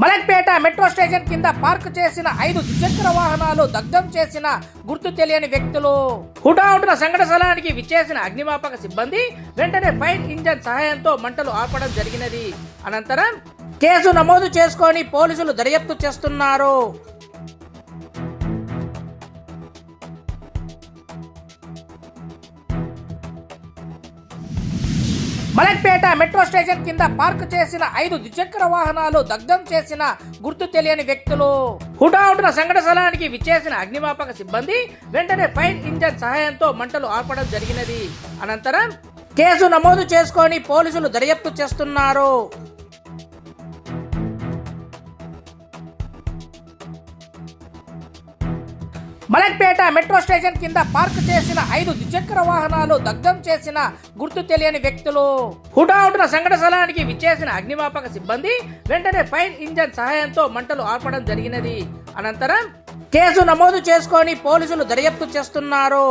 Malakpet metro station కింద park చేసిన ఐదు ద్విచక్ర వాహనాలు దగ్ధం చేసిన గుర్తు తెలియని వ్యక్తులు. హుటాహుటిన సంఘటన స్థలానికి విచ్చేసిన అగ్నిమాపక సిబ్బంది వెంటనే ఫైర్ ఇంజన్ సహాయంతో మంటలు ఆపడం జరిగినది. అనంతరం కేసు నమోదు చేసుకొని పోలీసులు దర్యాప్తు చేస్తున్నారు. మలక్పేట మెట్రో స్టేషన్ కింద పార్క్ చేసిన ఐదు ద్విచక్ర వాహనాలు దగ్ధం చేసిన గుర్తు తెలియని వ్యక్తులు. హుటాహుటిన సంఘటన స్థలానికి విచ్చేసిన అగ్నిమాపక సిబ్బంది వెంటనే ఫైర్ ఇంజన్ సహాయంతో మంటలు ఆపడం జరిగినది. అనంతరం కేసు నమోదు చేసుకొని పోలీసులు దర్యాప్తు చేస్తున్నారు. మలక్పేట మెట్రో స్టేషన్ కింద పార్క్ చేసిన ఐదు ద్విచక్ర వాహనాలు దగ్ధం చేసిన గుర్తు తెలియని వ్యక్తులు. హుటాహుటిన సంఘటన స్థలానికి విచ్చేసిన అగ్నిమాపక సిబ్బంది వెంటనే ఫైర్ ఇంజన్ సహాయంతో మంటలు ఆర్పడం జరిగినది. అనంతరం కేసు నమోదు చేసుకొని పోలీసులు దర్యాప్తు చేస్తున్నారు.